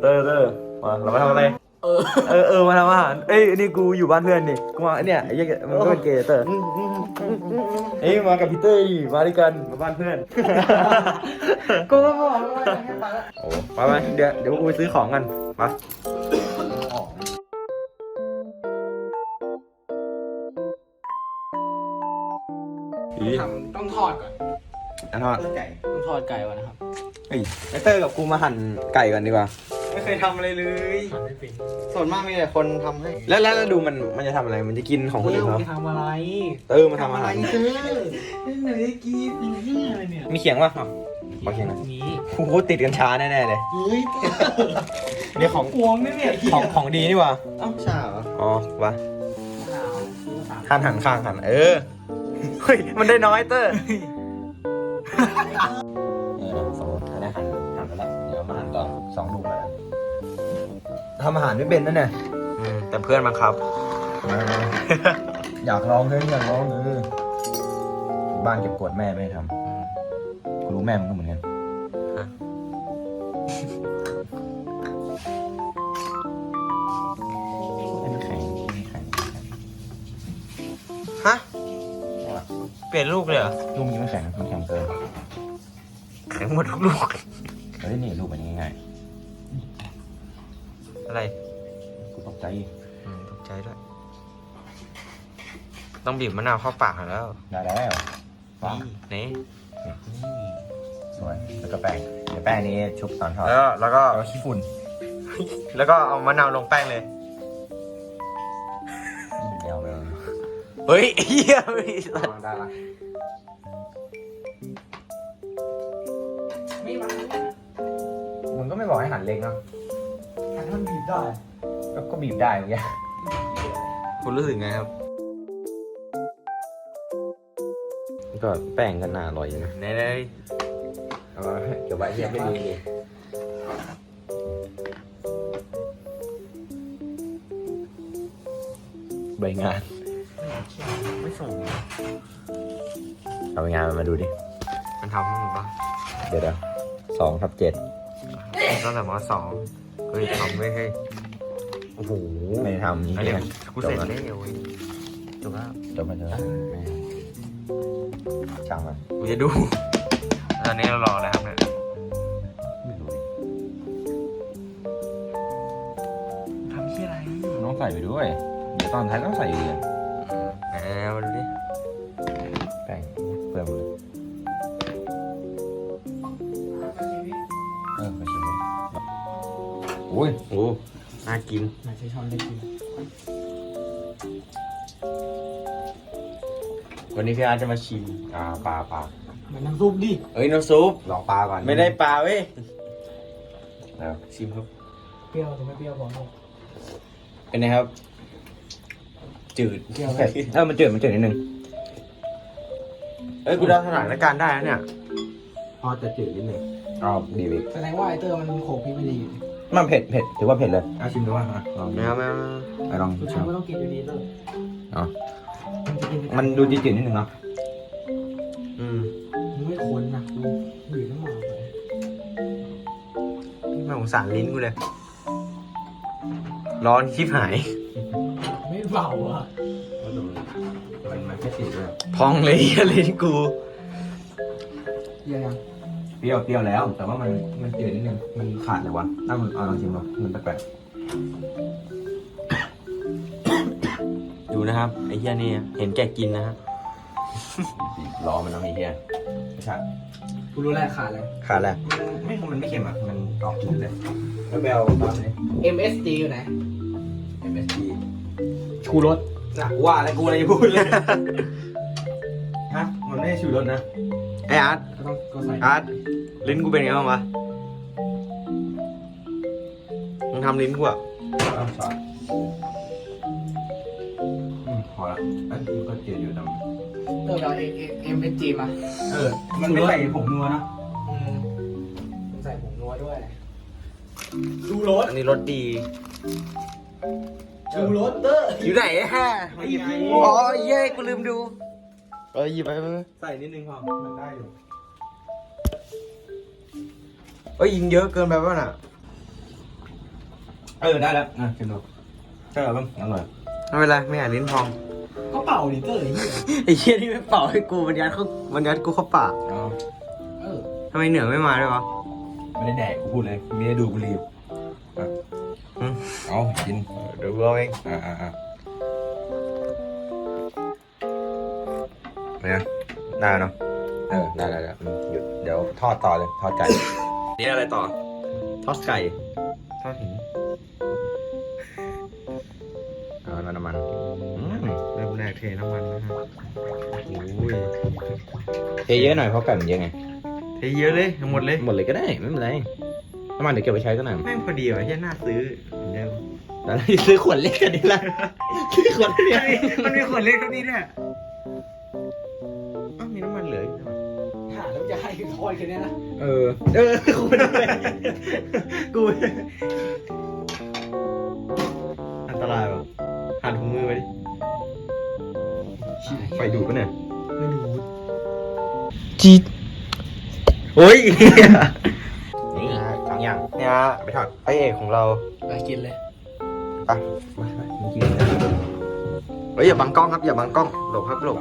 เตอร์เตอร์มาเรามาทำอะไร เออ เออเออมาทำอาหารเอ้ยนี่กูอยู่บ้านเพื่อนนี่กูมาเนี่ยไอ้เหี้ยมันก็เป็นเกย์เตอร์เอ้ยมากับพีเตอร์ดิมาด้วยกันมาบ้านเพื่อน กูก็บอกว่าแค่ไปละโอ้ไปไปเดี๋ยวเดี๋ยวกูไปซื้อของกันไปอีทำต้องทอดก่อนอันทอดไก่ต้องทอดไก่ก่อนนะครับ เฮ้ยไอเตอร์กับกูมาหั่นไก่ก่อนดีกว่า ไม่เคยทำอะไรเลยทำไม่เป็นส่วนมากมีแต่คนทำให้แล้วแล้วแล้วดูมันมันจะทำอะไร มันจะกินของคนอื่นเขาจะทำอะไรเออมาทำอาหารเออไหนกินนี่อะไรเนี่ยมีเขียงป่ะเอาขอเขียงหนะมีโอ้โหติดกันช้าแน่ๆเลยเฮ้ยนี่ของพวงนี่เนี่ยของของดีนี่หว่าเอ้าใช่เหรออ๋อวะหั่นหั่นข้างหั่นเออเฮ้ยมันได้น้อยเตอร์ สองลูกแล้วทำอาหารไม่เป็นนั่นเนี่ยแต่เพื่อนมาครับ อยากลองเฮ้ยอยากลองเออบ้านเก็บกดแม่ไม่ให้ทำกูรู้แม่มันก็เหมือนกันอันนี้แข็งอันนี้แข็งฮะ เปลี่ยนลูกเลยเหรอ ลูกนี้ไม่แข็งมันแข็งเกินแข็งหมดทุกลูก เฮ้ยนี่ลูกมันง่าย อะไรๆกูตกใจอืมตกใจด้วย ต้องบีบมะนาวเข้าปากแล้วได้แล้วว้าวนี่สวยแล้วก็แป้งเดี๋ยวแป้งนี้ชุบตอนทอดแล้วก็แล้วก็ แล้วขี้ฝุ่นแล้วก็เอามะนาวลงแป้งเลย เดี๋ยวไปเอาเฮ้ยเฮียไม่สัตว์ได้ละไม่มามึงก็ไม่บอกให้หั่นเล็กเนาะ หันมันบีบได้ ก็ก็บีบได้เมื่อกี้คุณรู้สึกไงครับ ก็แป้งก็น่าอร่อยอยู่นะไหนไหนเอาไว้เก็บไว้เรียบไม่ดีใบงาน ไม่ส่ง เอาใบงานมันมาดูดิ มันทำให้มึงปะเดี๋ยวเดี๋ยวสองทับเจ็ดตั้งแต่มสอง เฮ้ยทำไม่ให้โอ้โหไม่ได้ทำนี่อันนี้เนี่ยกูเสร็จแล้วเว้ยจบแล้วจบมาเถอะไม่ช่างมันกูจะดู ตอนนี้เรารออะไรครับเนี่ยไม่รู้ดิทำที่อะไรต้องใส่ไปด้วย เดี๋ยวตอนท้ายต้องใส่อยู่ดีากินไหนใช้ช้อนได้กินวันนี้พี่อาร์ตจะมาชิมอ่าปลาปลาเหมือนน้ำซุปดิเอ้ยน้ำซุปลองปลาก่อนไม่ได้ปลาเว้ยแล้วชิมครับเปรี้ยวหรือไม่เปรี้ยวบอกเลยเป็นไงครับ จืดเปรี้ยวไหมเผ็ดเออมันจืดมันจืดนิดนึงเอ้ยกูเดาสถานการณ์ได้แล้วเนี่ย พอจะจืดนิดนึงอ๋อดีวิแสดงว่าไอเตอร์มันโขกพริกไม่ดีอยู่ มันเผ็ดเผ็ดถือว่าเผ็ดเลยเอาชิมดูว่าอะลองไม่เอาไม่เอาไปลองสุดชิท้ามก็ต้องกินอยู่ดีเตอร์อ๋อมันจะกินมันดูจืดๆนิดนึงเนาะอืมมึงไม่ค้นนะกูบีบน้ำมันไปไม่สงสารลิ้นกูเลย ร้อนชิบหาย ไม่เบาอะมันมันแค่จืดด้วยพองเลยลิ้นกูเยี่ยยัง รี้ยวเปรี้ยวแล้ว แต่ว่ามันมันจืดนิดนึง มันขาดเลยวะน่ามันเอาลองชิมดูมันแปลกดูนะครับไอ้เหี้ยนี่เห็นแก่กินนะฮะๆรอมันเอาไอ้เหี้ยไม่ใช่กูรู้แล้วขาดอะไรขาดแล้วมันไม่มันไม่เค็มอะ มันออกจืดเลย แล้วไปเอาตามนี้ MSG อยู่ไหน MSG ชูรสน่ะกูว่าอะไรกูอะไรจะพูดเลยฮะมันไม่ได้ชูรสนะไอ้อาร์ตก็ต้องก็ใส่อาร์ต ลิ้นกูเป็นไงบ้างวะมึงทำลิ้นกูอะเอาซอสอืมพอละอันนี้ก็จืดอยู่นะเตอร์เราเอ็มเอสจีมาเออ มันไม่ใส่ผงนัวนะอืมต้องใส่ผงนัวด้วยชูรสอันนี้รสดีชูรสเตอร์อยู่ไหนฮะไม่หยิบอ๋อเย้กูลืมดูเออหยิบไปไปใส่นิดนึงพอมันได้อยู่ เอ้ยยิงเยอะเกินไปป่ะน่ะ เออได้แล้วอะชิมดูใช่เหรอเพิ่มอร่อยไม่เป็นไรไม่อยากลิ้นพองก็เป่าดิเตอร์ไอ้เหี้ยไอ้เชี่ยนี่ไม่เป่าให้กูมันยัดเขามันยัดกูเข้าปากเอาเออทำไมเหนือไม่มาด้วยวะไม่ได้แดกกูพูดเลยไม่ได้ดูบุหรี่อะอืมเอากินเดี๋ยวกูเอาเองอ่าอ่าอ่าเนี่ยได้เนาะเออได้ได้ได้อืมหยุดเดี๋ยวทอดต่อเลยทอดไก่ นี่อะไรต่อ ทอดไก่ทอดหินเอาน้ำมันอืมเริ่มแรกเทน้ำมันนะฮะโอ้ยเทเยอะหน่อยเพราะไก่มันเยอะไง เทเยอะเลยหมดเลย หมดเลยก็ได้ไม่เป็นไร น้ำมันเดี๋ยวเก็บไปใช้ก็หน่อยแม่งพอดีว่ะแค่น่าซื้อเหมือนเดิมแล้วซื้อขวดเล็กกันดีละซื้อขวดเล็กมันมีขวดเล็กเท่านี้เนี่ย ให้ทอดแค่เนี้ยนะเออ เออ กูไม่ได้กู อันตรายว่ะหันถุงมือไปดิ ไฟดูดปะเนี่ย ไม่ดูจีดโอ้ยนี่สองอย่างเนี่ยฮะไปถอดไอเอกของเราไปกินเลยไปเฮ้ยอย่าบังกล้องครับอย่าบังกล้องหลบครับหลบ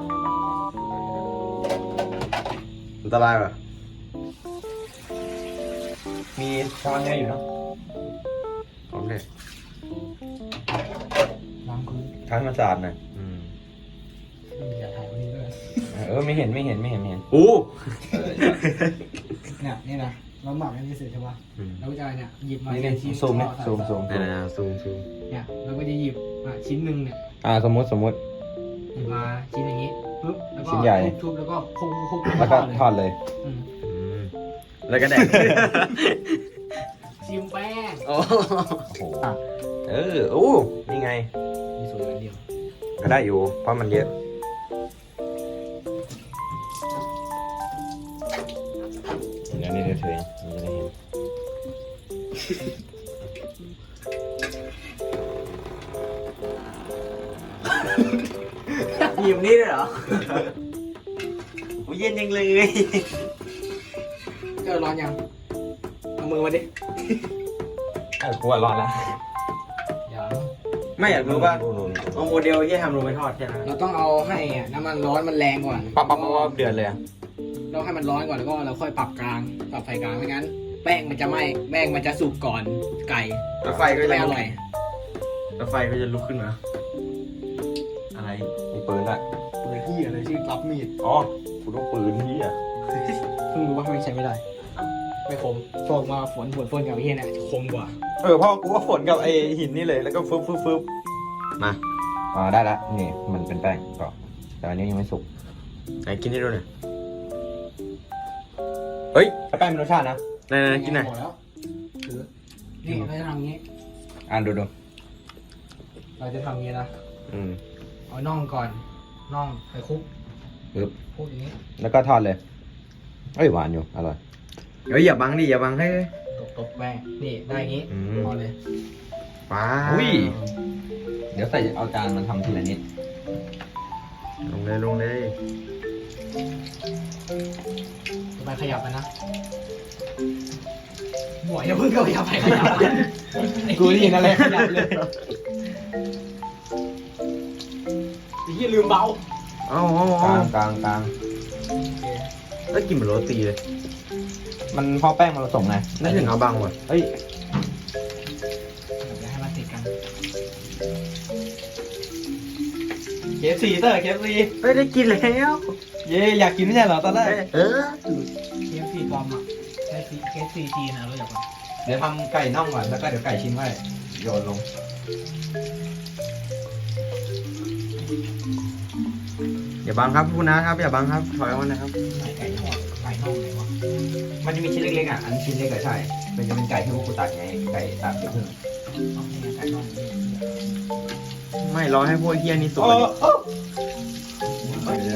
อันตรายว่ะ มีช้อนให้อยู่เนาะพร้อมเลยล้างพื้นช้อนมาสะอาดหน่อยอืมไม่มีอย่าถ่ายวันนี้ด้วยเออไม่เห็นไม่เห็นไม่เห็นไม่เห็นอู้เนี่ยนี่นะเราหมักอันนี้เสร็จใช่ป่ะอืมเราก็จะเนี่ยหยิบมานี่ใส่นี่ชิ้นซูมนี่ใส่ซูมซูมนี่นะซูมซูมเนี่ยเราก็จะหยิบอะชิ้นหนึ่งเนี่ยอ่าสมมติสมมติหยิบมาชิ้นอย่างนี้ปุ๊บแล้วก็ชิ้นใหญ่ทุบๆแล้วก็คลุกๆคลุกๆแล้วก็เลยทอดเลยอืมอืมแล้วก็แดก ชิมแป้งโอ้โอ้โหเอออู้นี่ไง มีส่วนอันเดียวก็ได้อยู่ เพราะมันเยอะ เดี๋ยวนี่เดี๋ยวเธอมันจะได้เห็น หยิบนี่เลยเหรอ โอ้ยเย็นยังเลย กูว่ารอดละยังไม่อยากรู้ว่านู่นนู่นเอาโมเดลที่ทำลงไปทอดใช่ไหมเราต้องเอาให้อะน้ำมันร้อนมันแรงก่อนปั๊บปั๊บปั๊บปั๊บเดือดเลยอะเราให้มันร้อนก่อนแล้วก็เราค่อยปรับกลางปรับไฟกลางไม่งั้น แป้งมันจะไหม้แป้งมันจะสุกก่อนไก่แล้วไฟก็จะไม่อลุกร่อยแล้วไฟก็จะลุกขึ้นมา อะไรมีปืนละเลยที่อะไรชื่อรับมีดอ๋อกูต้องปืนที่อะเพิ่งรู้ว่าไม่ใช้ไม่ได้ ไม่คมโฟกมาฝนฝนฝนกับไอ้เฮียเนี่ยคมกว่า เออพ่อกูว่าฝนกับไอหินนี่เลยแล้วก็ฟึบฟึบฟึบมาอ่าได้ละนี่มันเป็นแป้งก็แต่อันนี้ยังไม่สุกไหนกินให้ดูหน่อยเฮ้ยแป้งเป็นรสชาตินะไหนๆกินหน่อยหมดแล้วถือนี่เราจะทำอย่างนี้ อ่านดูดูเราจะทำอย่างนี้นะอืมเอาน่องก่อนน่องไปคลุกปึ๊บคลุกอย่างนี้ แล้วก็ทอดเลยเอ้ยหวานอยู่อร่อย เฮ้ยอย่าบังดิอย่าบังให้ตบตบแป้งนี่ได้อย่างนี้อืมพอเลยว้าอุ้ย เดี๋ยวใส่เอาจานมันทำทีละนิด ลงเลยลงเลยต่อไปขยับไปนะหัวอย่าเพิ่งขยับไปขยับกูได้ยินอะไรขยับเลยไอ้เหี้ยลืมเบาเอ้าเอ้ากเอ้าลางกลางกลางแล้วกินเหมือนโรตีเลย มันพอแป้งมันผสมไงไม่ถึงเอาบังว่ะเอ้ยเดี๋ยวให้มันติดกันเคฟซีเตอร์เคฟซีเฮ้ยได้กินแล้วเย่อยากกินไม่ใช่เหรอตอนแรกเออเคฟซีปลอมอะเคฟซีเคฟซีจีนนะรู้จักปะเดี๋ยวทำไก่น่องก่อนแล้วก็เดี๋ยวไก่ชิ้นไว้โยนลงอย่าบังครับคุณนะครับอย่าบังครับถอยออกมานะครับไหนไก่ทอดไก่ น่องไหนวะมันจะมีชิ้นเล็กๆอะ อันชิ้นเล็กก็ใช่ มันจะเป็นไก่ที่พวกกูตัดไง ไก่ตัดเดี๋ยวเพิ่งเอาเนี่ยไก่น่องนี่ไม่รอให้พวกเฮียนี่สุกโอ้ก่อนโอ้ไปเลย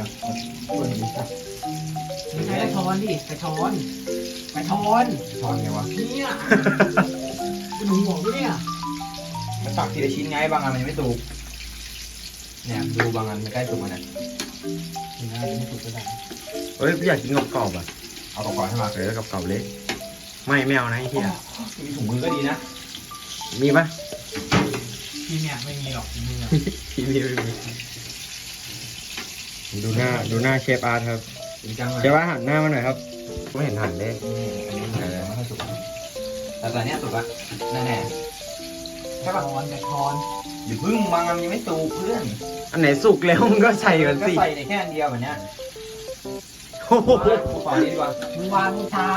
คนนี้ตัดไม่ใช่กระชอนดิกระชอนกระชอนทอนไงวะเนี่ยเป็นหัวกูเนี่ยมันตักทีละชิ้นไงบางอันมันยังไม่สุกเนี่ยดูบางอันมันใกล้สุกแล้ว เนี่ยถึงอะไรไม่ถูกก็ได้เฮ้ยพี่อยากกินกรอบๆอะเอากรอบๆให้มาเออกับเก่าเล็กไม่ไม่เอานะไอ้เฮียมีถุงมือก็ดีนะเมีปะที่เนี่ยไม่มีหรอกที่นี่มีมีไม่มีดูหน้าดูหน้าเชฟอาร์ตครับจริงจังเลยเชฟอาร์ตหันหน้ามาหน่อยครับไม่เห็นหันเลยอันนี้ไม่ค่อยสุกแต่ตอนนี้สุกละแน่ๆใช่ป่ะทอนแต่ทอนอย่าพึ่งมังมันยังไม่สุกเพื่อนอันไหนสุกแล้วมึงก็ใส่กันก็สิใส่ในแค่อันเดียวแบบเนี้ยโอ้โหกูขอนี้ดีกว่ามึงวางมึงทำ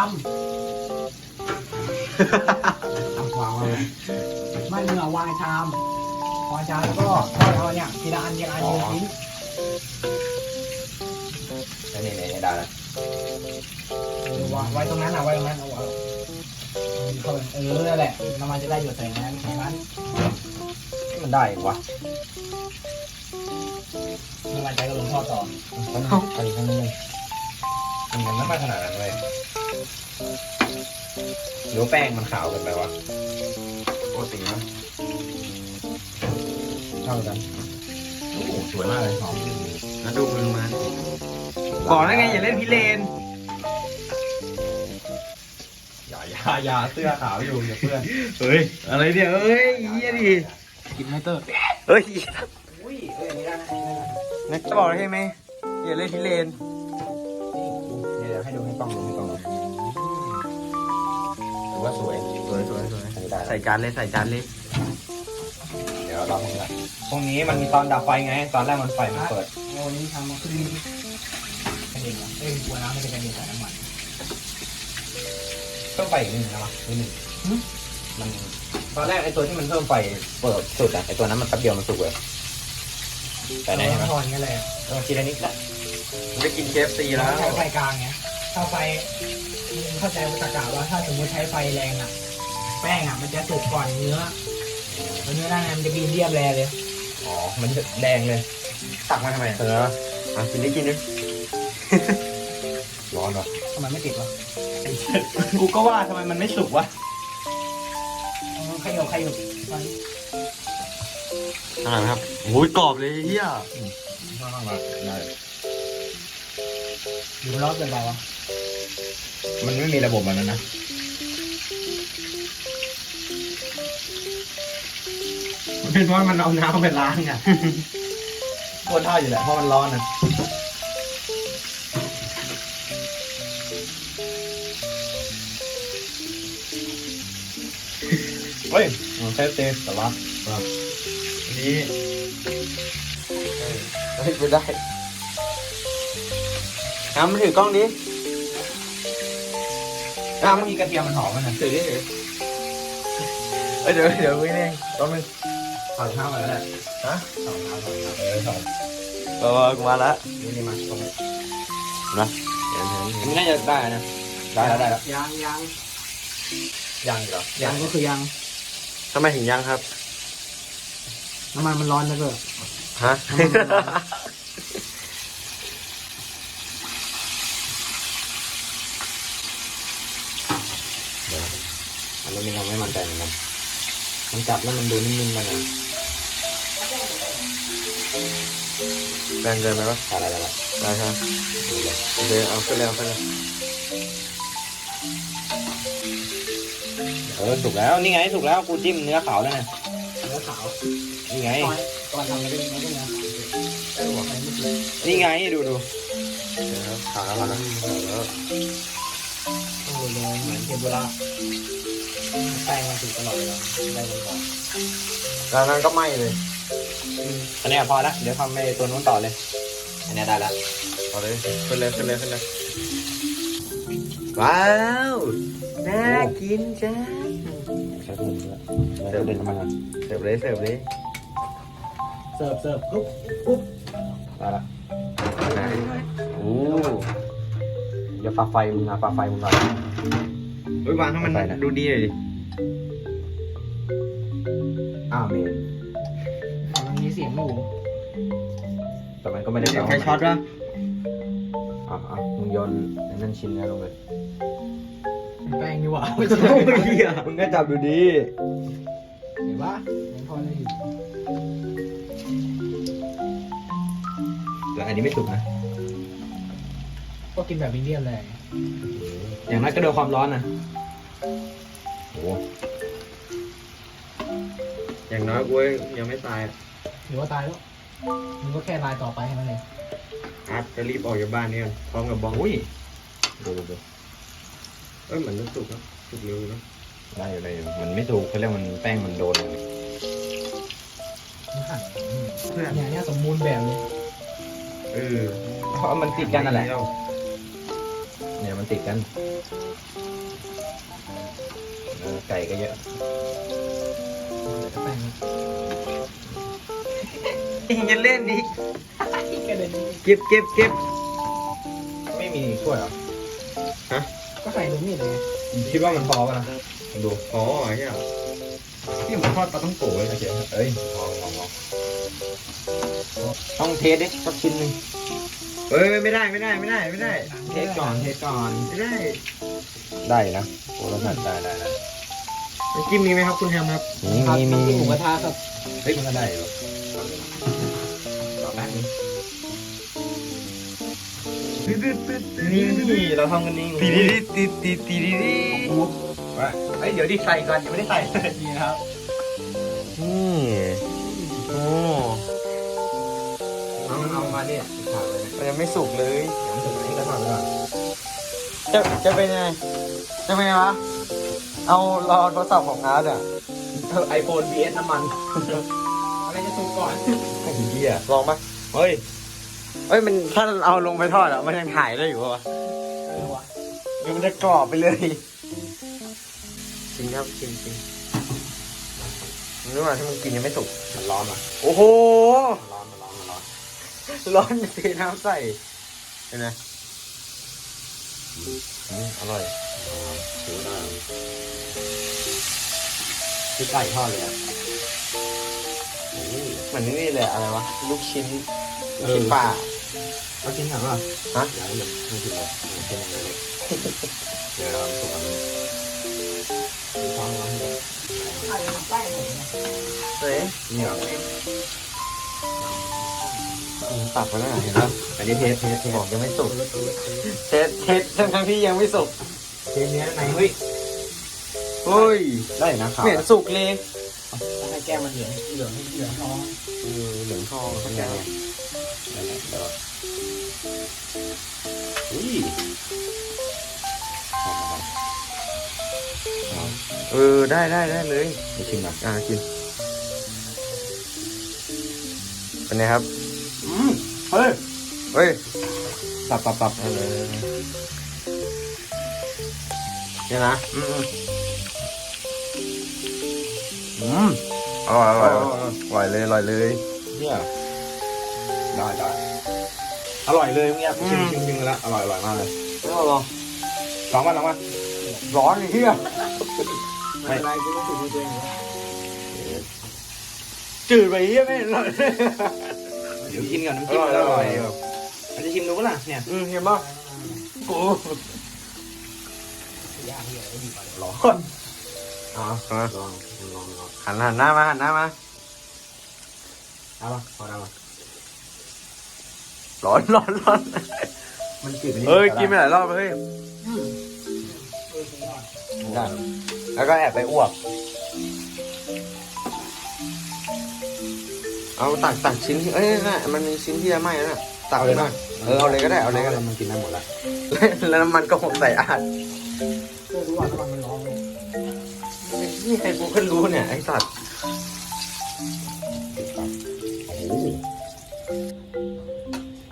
ทำวางไว้ไม่มึงเอาวางชามวางชามแล้วก็ทอดเอาเนี่ยทีละอันทีละอันทีละชิ้นนี่นี่นี่ได้แล้ววางไว้ตรงนั้นอะไว้ตรงนั้นเอา เอาเข้าไปเออนั่นแหละน้ำมันจะได้หยดใส่นั้นในนั้นมันได้วะน้ำมันใจก็ลงทอต่อมันไปข้างนึงมันยังไม่มาขนาดนั้นเลยหรือว่าแป้งมันขาวเกันไปวะปกตินะเท่ากันโอ้โหสวยมากเลยหอมมาดูมือมันบอกแล้วไงอย่าเล่นพิเรน อย่าอย่าอย่าเสื้อขาวอยู่อย่าเพื่อนเฮ้ย อะไรเนี่ยเอ้ยเยี่ยดิกินไม่เตอร์เฮ้ยอุ้ยเอ้ยอันนี้ได้นะอันนี้ได้นะนักจะบอกเลยใช่ไหมอย่าเล่นพิเรนนี่เดี๋ยวให้ดูให้กล้องดูให้กล้องดูถือว่าสวยสวยสวยสวยอันนี้ได้แล้วใส่จานเลยใส่จานเลยเดี๋ยวเราพรุ่งนี้พรุ่งนี้มันมีตอนดับไฟไง ตอนแรกมันไฟมันเปิดเอาวันนี้ทำมาขึ้นกระเด็นเหรอเอ้ยกลัวน้ำมันจะกระเด็นใส่น้ำมัน เพิ่มไฟอีกนิดนึงนะวะนิดนึงมันตอนแรกไอ้ตัวที่มันเพิ่มไฟเปิดสุดอะไอ้ตัวนั้นมันแป๊บเดียวมันสุกเลยแต่ไหนเอาใช่ไหมทอดอย่างเงี้ยแหละเออทีละนิดแหละผมได้กินเคฟซีแล้ว ใช้ไฟกลางไงถ้าไฟมึงเข้าใจตะกาว่าถ้าสมมติใช้ไฟแรงอะ แป้งอะ มันจะสุกก่อนเนื้อแล้วเนื้อด้านในมันจะบีเรียบแรเลย อ๋อ มันจะแดงเลย ตักมาทำไมเอออะกินได้กินดิร้อนเหรอทำไมไม่ติดวะกูก็ว่าทำไมมันไม่สุกวะเอาขยับขยับมันอะไรครับโอ้ยกรอบเลยเฮียได้อยู่รอบเกินไปวะมันไม่มีระบบมันนะนะมันเป็นเพราะมันเอาน้ำไปล้างอะ โคตรท่าอยู่แหละเพราะมันร้อนนะ เฮ้ยมันแค่เตะแต่ว่านี่เฮ้ยไม่ได้น้ำมาถือกล้องดิถ้ามันมีกระเทียมมันหอมมันนะถือดิถือเอ้ยเดี๋ยวเดี๋ยวไม่แน่ต้องนึงถอดเท้ามาแล้วแหละฮะถอดเท้าถอดเท้าเออถอดเออกูมาละนี่นี่มาตรงนี้เห็นเห็นเห็นมันน่าจะได้นะได้แล้วได้แล้วยังยังยังอีกเหรอยังก็คือยัง ทำไมถึงยังครับ น้ำมันมันร้อนนะเกิด ฮะอันนี้เราไม่มั่นใจเหมือนกันมันจับแล้วมันดูนิ่มๆมันนะแรงเกินไหมวะอะไรอะไรได้ครับดูเลย โอเคเอาขึ้นเลยเอาขึ้นเลย เออสุกแล้วนี่ไงสุกแล้วกูจิ้มเนื้อขาวแล้วนะเนื้อขาวนี่ไง ตอนตอนทำอะไรไม่ได้นะเออบอกอะไรไม่ถูกนี่ไงดูดูเดี๋ยวครับขาแล้วนะแล้วต้องโรยเหมือนเทมปุระแป้งมันสุกตลอดเวลาได้มันก่อนแล้วนั้นก็ไหม้เลยอันนี้พอละเดี๋ยวทำไปตัวนู้นต่อเลย อันนี้ได้แล้วเอาเลยขึ้นเลยขึ้นเลยขึ้นเลยว้าว น่ากินจ้าใช้ถุง ด้วยเดี๋ยวเดินน้ำมันก่อนเสิร์ฟเลยเสิร์ฟเลยเสิร์ฟเสิร์ฟปุ๊บปุ๊บได้ละโอ้เดี๋ยวปลั๊กไฟมึงนะปลั๊กไฟมึงหน่อย เฮ้ยวางให้มันไปนะ ดูดีหน่อยดิอ้าวเมนมันมีเสียงอยู่แต่มันก็ไม่ได้เสียงแปลใครว่าช็อตวะอะอะมึงโยนไอ้นั่นชิ้นเนี้ยลงเลยแป้งดีกว่าโอ้ยเหี้ยมึงก็จับดูดี เห็นปะยังพอได้อยู่แต่อันนี้ไม่สุกนะ ก็กินแบบมีเดียมเลยอย่างนั้นก็โดนความร้อนนะโอ้อย่างน้อยกูยังไม่ตายอะหรือว่าตายแล้วมึงก็แค่ลายต่อไปแค่นั้นเองอาร์ตจะรีบออกจากบ้านนี่กันพร้อมกับบองอุ้ยดูดูดูเอ้ยเหมือนจะสุกนะสุกเร็วนะ ได้อยู่ได้อยู่มันไม่ถูกเขาเรียกมันแป้งมันโดนมันหั่นเนี่ยเนี่ยสมบูรณ์แบบเลยเออเพราะมันติดกันนั่นแหละเนี่ยมันติดกันเออไก่ก็เยอะแป้งอย่าเล่นดิกระเด็นเก็บเก็บเก็บไม่มีถ้วยเหรอก็ใส่ลงนี่เลยคิดว่ามันพอป่ะนะ ดู อ๋อไอ้เหี้ยนี่เหมือนทอดปลาต้องโกะเลยนะเจ๊เอ้ยพอพอพอต้องเทสดิสักชิ้นหนึ่งเอ้ยไม่ได้ไม่ได้ไม่ได้ไม่ได้ เทสก่อนเทสก่อนไม่ได้ได้นะโอ้แล้วได้ได้ได้น้ำจิ้มมีไหมครับคุณแฮมครับมีมีมีมีหมูกระทะกับเฮ้ยมันก็ได้อยู่ต่อแป๊บนึงนี่เราทำกันเองตีดีตีตีตีดีดี เฮ้ยเดี๋ยวดิใส่ก่อนยังไม่ได้ใส่นี่นะครับ นี่โอ้เอาเอามาเนี่ยถามเลยมันยังไม่สุกเลยผมถึงนี้ก็ทอดไปก่อนจะจะเป็นยังไงจะเป็นยังไงวะเอารอโทรศัพท์ของอาร์ตอะไอโฟน vs น้ำมันอะไรจะสุกก่อนไอ้เหี้ยลองปะเฮ้ยเอ้ยมันถ้าเอาลงไปทอดอะมันยังถ่ายได้อยู่ปะวะเออวะเดี๋ยวมันจะกรอบไปเลยจริง ครับจริงจริงนึกว่าที่มึงกินยังไม่สุกมันร้อนอะโอ้โหมันร้อนมันร้อนมันร้อนร้อนเทน้ำใส่เห็นไหมอืมอร่อยถือได้คือไก่ทอดเลยอะโอ้ยเหมือนนี่เลยอะไรวะลูกชิ้นเอลูกอชิ้นปลาเอาชิ้นถามว่าฮะอย่าให้มันไม่กินเลยมันเป็นยังไงเลยเดี๋ยวเราถูกมันมี เฮ้ยนี่เหรอตักไปแล้วเห็นปะอันนี้เทสเทสเทสบอกยังไม่สุกเทสเทสทั้งทั้งที่ยังไม่สุกเทสเนี้ยในเฮ้ยเฮ้ยได้นะขาวเหม็นสุกเลยให้แก้มมันเหลืองเหลืองเหลืองทองเออเหลืองทองข้าในเนี่ยนั่นแหละเดี๋ยวอุ้ย เออได้ได้ได้เลยไปชิมก่อนอ่ากินเป็นไงครับอืมเฮ้ยเฮ้ยปรับปรับปรับเออเนี่ยนะอืมอืมอืมอร่อยอร่อยอร่อยเลยอร่อยเลยเนี่ยได้ได้อร่อยเลยเมื่อกี้ชิมชิมชิมกันแล้วอร่อยอร่อยมากเลยไม่เอาหรอลองมาลองมาร้อนไอ้เหี้ย ไม่เป็นไรกูรู้สึกดีตัวเองอยู่จืดไปเหี้ยไม่อร่อยเดี๋ยวกินกับน้ำจิ้มมันอร่อยมันจะชิมดูปะล่ะเนี่ยอืมเห็นปะโอ้ยากเหี้ยไอ้ดีกว่าร้อนอ๋อลองลองลองหันหันหน้ามาหันหน้ามาเอาปะพอได้ปะร้อนร้อนร้อนมันจืดไปนิดเฮ้ยกินไปหลายรอบเฮ้ยอืมเออสุดยอดได้ แล้วก็แอบไปอ้วก เอาตักตักชิ้นที่เอ้ยน่ะมันมีชิ้นที่จะไหม้น่ะตักเลยน่ะเออเอาเลยก็ได้เอาเลยก็ได้มันกินได้หมดแล้วแล้วน้ำมันก็หกใส่อาดก็รู้ว่าน้ำมันมันร้อนเลยนี่ใครกูก็รู้เนี่ยไอ้สัตว์โอ้โห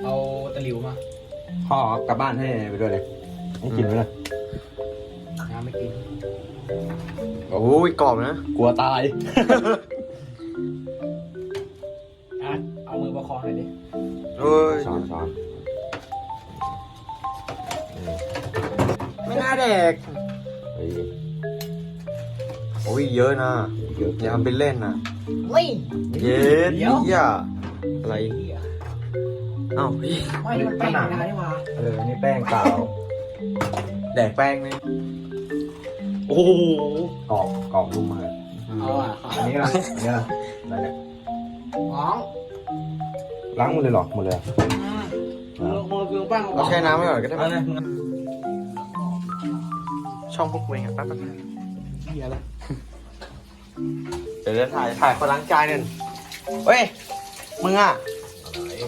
เอาตะหลิวมาพ่อกลับบ้านให้ไปด้วยเลยให้กินไปเลยน้ำไม่กิน โอ้ยกรอบนะ กลัวตาย อะเอามือประคองหน่อยดิเอ้ย ช้อนช้อนไม่น่าแดก เฮ้ยโอ้ยเยอะนะ เยอะอย่าทำเป็นเล่นนะเฮ้ย เย็ดเดี๋ยวเหี้ยอะไรเหี้ยเอ้าพี่ไม่นี่มันแป้งธรรมดานี่หว่าเออ นี่แป้งเปล่า แดกแป้งนี่ โอ้โหกรอบกรอบนุ่มมากเอาอะอันนี้ละอันนี้ละอะไรเนี่ยอ๋องล้างมือเลยเหรอหมดเลยเหรอมือมือคือแป้งเราแช่น้ำไว้ก่อนก็ได้ไหมช่องพวกเวงอะแป๊บแป๊บแป๊บเหี้ยแล้วเดี๋ยวจะถ่ายถ่ายคนล้างจานกันเฮ้ยมึงอะ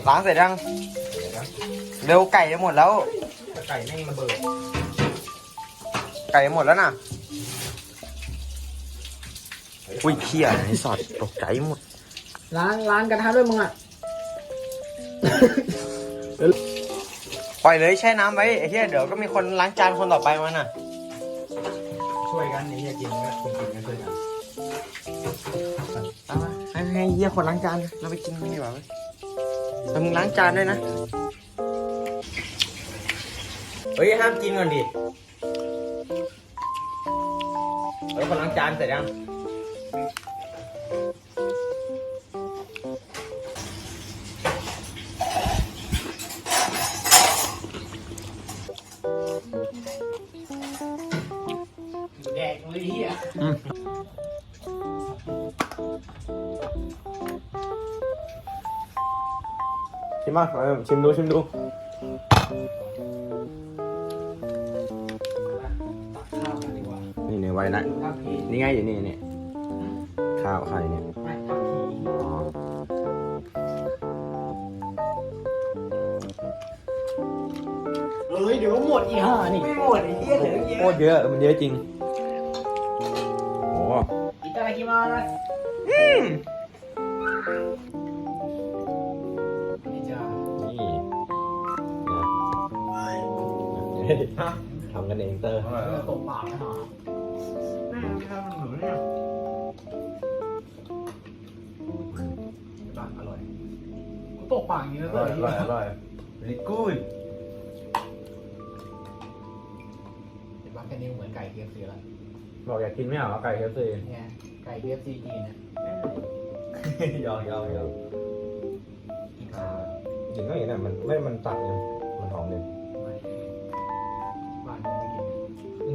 ล้างเสร็จยังเร็วไก่จะหมดแล้ว ไก่แม่งระเบิด ไก่จะหมดแล้วน่ะ อุ้ยเขี้ยไอ้สอดตกใจหมด ล้างล้างกระทะด้วยมึงอะ ปล่อยเลยแช่น้ำไว้ไอ้เหี้ยเดี๋ยวก็มีคนล้างจานคนต่อไปมันน่ะ ช่วยกันนี่จะกินก็กินกินกันช่วยกันเอามาให้ให้เหี้ยคนล้างจานเราไปกินกันดีกว่าเว้ยแต่มึงล้างจานด้วยนะ เฮ้ยห้ามกินก่อนดิ เฮ้ยคนล้างจานเสร็จยัง ชิมมาเออชิมดูชิมดูตักข้าวกันดีกว่านี่เนี่ยไว้นะดูท่าพีนี่ไงอยู่นี่นี่ข้าวข้าวอยู่เนี่ยไม่ท่าพีอ๋อเอ้ยเดี๋ยวหมดอีห่านี่ไม่หมดไอ้เหี้ยเหลือเยอะโคตรเยอะมันเยอะจริงโอ้อิตาลีกิมาน นะทำกันเองเตอร์เออตบปากนะฮะแม่งทำหนูเนี่ยบ้านอร่อยกูตบปากอย่างนี้อแล้วร่เตอยอร่อยอร่อย very good เห็นปะแค่นี้เหมือนไก่เคฟซีละบอกอยากกินไม่เหรอไก่เคฟซีไงไก่เคฟซีจีนเนี่ยยอมยอมยอมกินข้าว จริงก็อย่างนั้นมันไม่มันตัดเล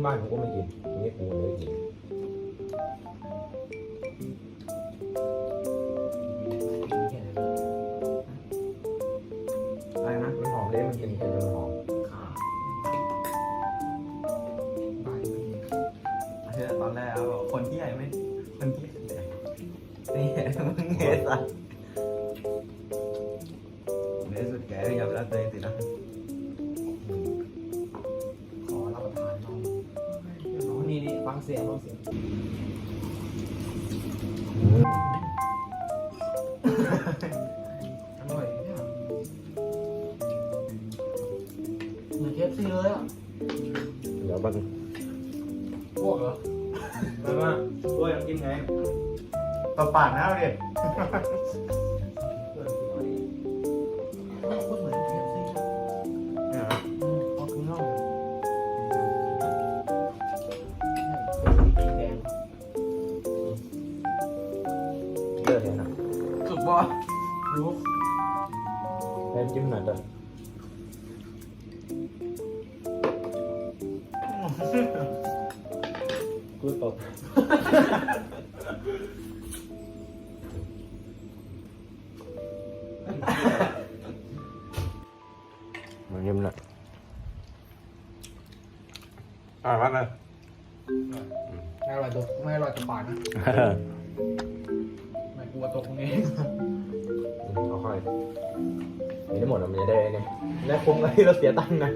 บ้านกูก็ไม่กินนี่กูเลยกินกินแค่นั้นอะไรนะมันหอมเลยมันกินเผ็ดมันหอมข้าวบ้านกูไม่กินเฮ้ยตอนแรกบอกคนที่ใหญ่ไม่ คนที่นี่มึงเงี้ยสัสใาปาดหน้าเลย ไม่พูดเหมือนเคฟซีนะ เนี่ย อืมเอาข้างนอกแดง เลิกเลยนะ สุดบ่ รู้ แทนจิ้มหน่อยเถอะ ไม่กลัวตกตรงนี้เอาค่อยมีได้หมดอะมันจะได้เนี่ยและคุ้มกับที่เราเสียตังค์นะ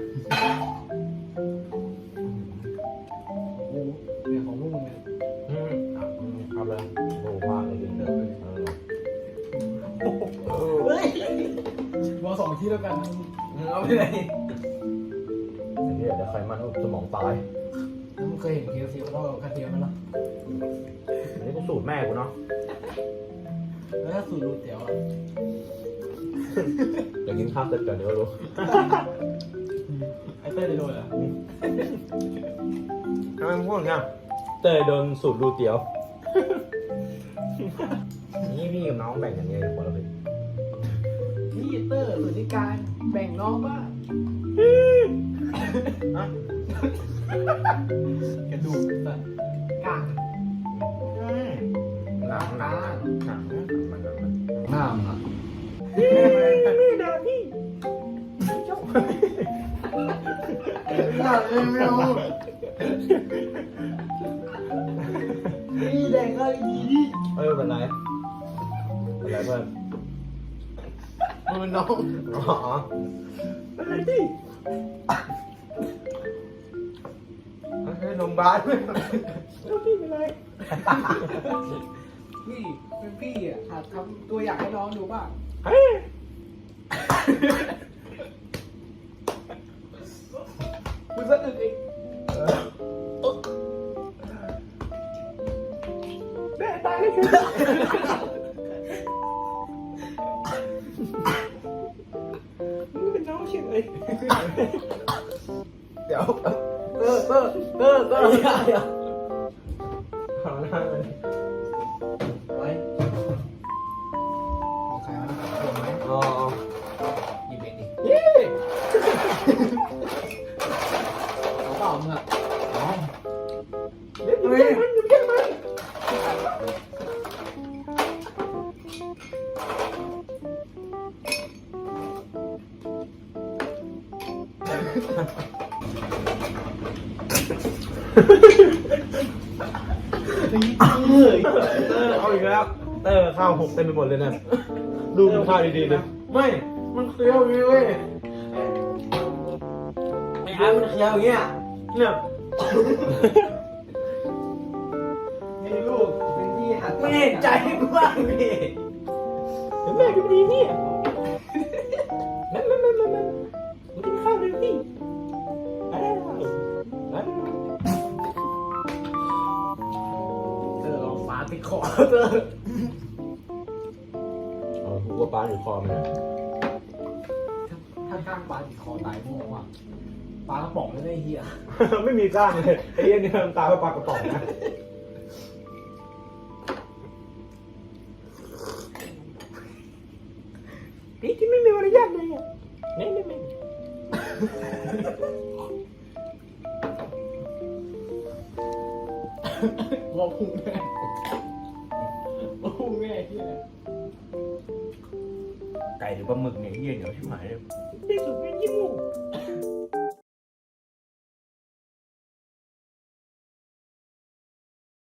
กูเนี่ยของลูกเนี่ยอืมอะอืมครับเลยโอ้ว่าเลยกินเลยเออเออเฮ้ยมาสองที่แล้วกันมึงเอาไปไหนไอ้เหี้ยเดี๋ยวใครมันสมองตาย มึงเคยเห็นเคฟซีเขาทอดกระเทียมไหมล่ะ อันนี้กูสูตรแม่กูเนาะแล้วถ้าสูตรรูเตี๋ยวอะเดี๋ยวกินข้าวเสร็จก่อนเดี๋ยวรู้ไอ้เต้ยได้โดนเหรอทำไมมึงพูดอย่างเงี้ยเต้ยโดนสูตรรูเตี๋ยว นี่พี่กับน้องแบ่งกันไงคนละเป็นนี่เตอร์สุธิการแบ่งน้องบ้างกระดูกสัตว์กล้างหนัง หนังหนังมันมันหน้ามึงอะนี่นะพี่หน้าเองไม่เอานี่แดงก็ดีดิเออเป็นไรเป็นไรเพื่อนมันน้องอ๋อเป็นไรดิเฮ้ยโรงพยาบาลแล้วพี่เป็นไร พี่เป็นพี่อะหัดทำตัวอย่างให้น้องดูป่ะเฮ้ยมึงสะอึกอีกแม่ตายแล้วมึงเป็นน้องเฉยเดี๋ยวเออเออเออเออเดี๋ยวเอาหน้ ข้าวหกเต็มไปหมดเลยนะดูมันข้าวดีๆเลยไม่ มันเคี้ยวอย่างนี้เว้ยไอ้อาร์ตมันเคี้ยวอย่างเงี้ยเนี่ยนี่ลูกเป็นพี่หัดไม่เห็นใจกูบ้างดิเดี๋ยวแม่ก็ดีเนี่ยแม่แม่แม่แม่แม่มากินข้าวเลยพี่อ้าวอ้าวเออลองฟ้าติดคอเออเออกูกลัวปลาอยู่คอมันนะถ้าข้างปลาติดคอตายมั่วว่ะปลากระป๋องไม่ได้เฮีย ไม่มีกล้างเลยไอ้เหี้ยนี่มันตาเป็นปลากระป๋องนะ